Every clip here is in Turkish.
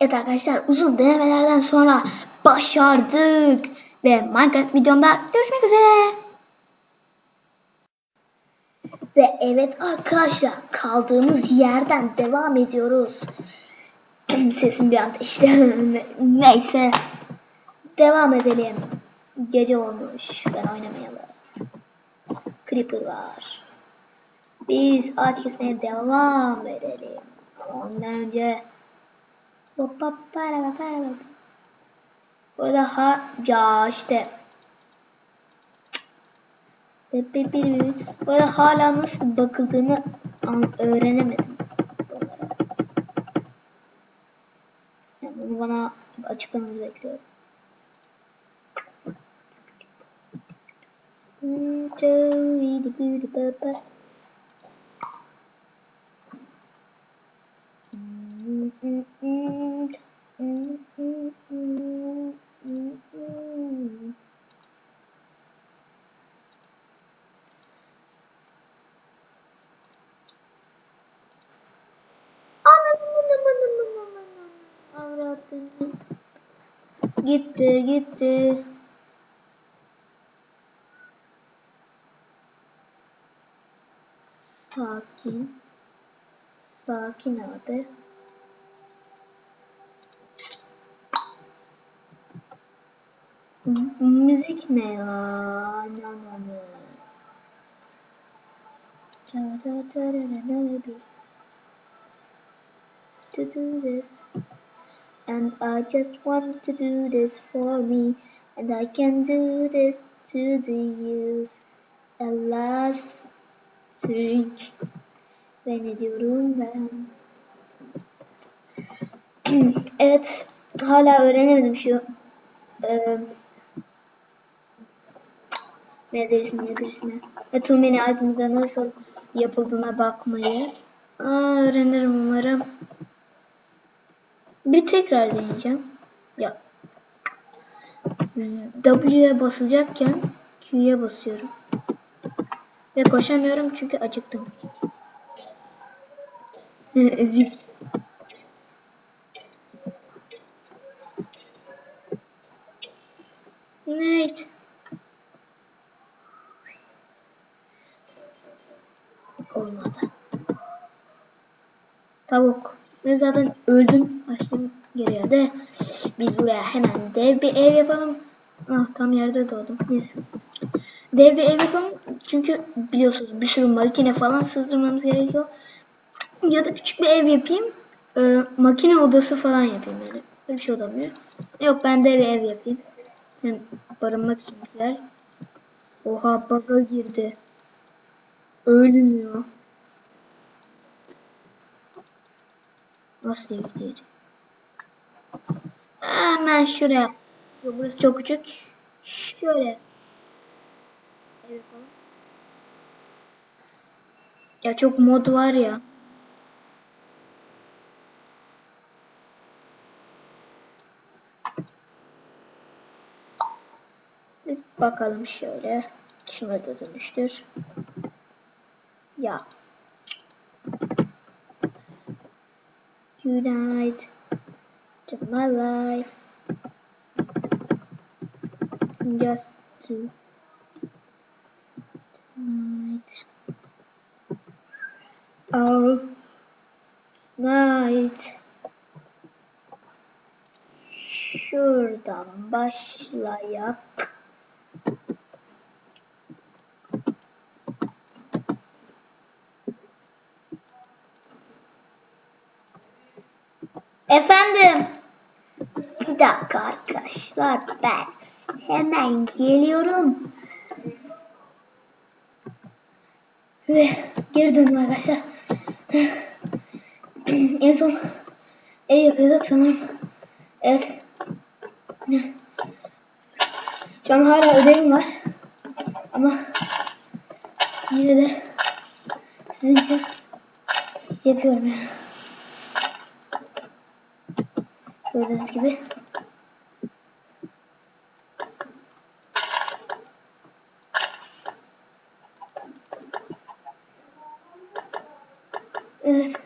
Evet arkadaşlar uzun denemelerden sonra başardık. Ve Minecraft videomda görüşmek üzere. Ve evet arkadaşlar kaldığımız yerden devam ediyoruz. Sesim bir anda işte neyse. Devam edelim. Gece olmuş. Ben oynamayalım. Creeper var. Biz ağaç kesmeye devam edelim. Ondan önce Burada ha ya işte Burada hala nasıl bakıldığını öğrenemedim. Yani bunu bana açıklamanızı bekliyorum. Anam Gitti gitti. Sakin. Sakin abi. Müzik ne ya? Anlamı. To do this. And I just want to do this for me. And I can do this to the use. Elastic. Ve ne diyorum ben? evet. Hala öğrenemedim şu. Eee nedir ismi nedir ismi. Ve tüm mini items'da nasıl yapıldığına bakmayı. Aa, öğrenirim umarım. Bir tekrar deneyeceğim. Ya. W'ye basacakken Q'ye basıyorum. Ve koşamıyorum çünkü acıktım. Ezik. Nate. Olmadı. Tavuk. Ben zaten öldüm. Başladım geriye de. Biz buraya hemen dev bir ev yapalım. Ah tam yerde doğdum. Neyse. Dev bir ev yapalım. Çünkü biliyorsunuz bir sürü makine falan sızdırmamız gerekiyor. Ya da küçük bir ev yapayım. Ee, makine odası falan yapayım yani. Böyle bir şey olabilir. Yok ben de bir ev yapayım. Hem barınmak için güzel. Oha bug'a girdi. Ölmüyor. Nasıl yükleyeceğim? Hemen şuraya. Burası çok küçük. Şöyle. Ya çok mod var ya. Biz bakalım şöyle. Şunları da dönüştür. Ya. Unite to my life. Just to tonight. Oh, night. Şuradan başlayak. Efendim. Bir dakika arkadaşlar ben hemen geliyorum. Ve geri döndüm arkadaşlar. en son ev yapıyorduk sanırım. Evet. Şu an hala ödevim var. Ama yine de sizin için yapıyorum yani. Gördüğünüz gibi. Evet.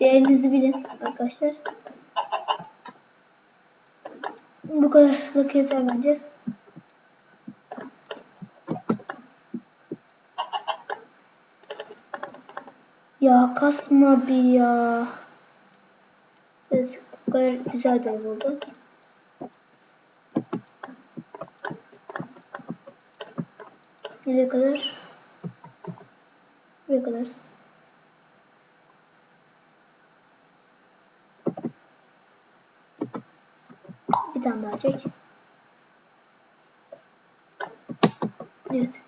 Değerinizi bilin arkadaşlar. Bu kadarlık yeter bence. Ya kasma bir ya. Evet, bu kadar güzel bir ev oldu. Nereye kadar? Buraya kadar. Bir tane daha çek. Evet.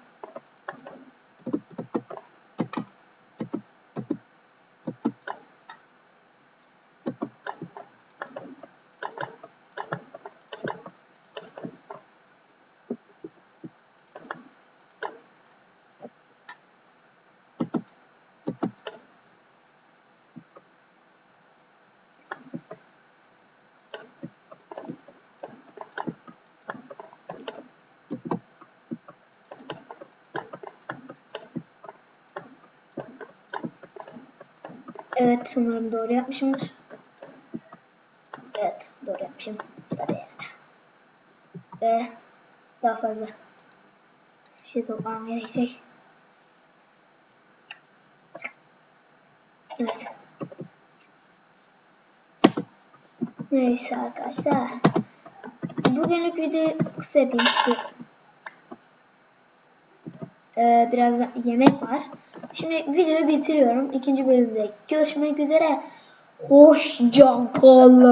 Evet umarım doğru yapmışımdır. Evet doğru yapmışım. Ve daha fazla şey toplamam gerekecek. Evet. Neyse arkadaşlar. Bugünlük videoyu kısa yapayım. Ee, biraz yemek var. Şimdi videoyu bitiriyorum. İkinci bölümde görüşmek üzere. Hoşça kalın.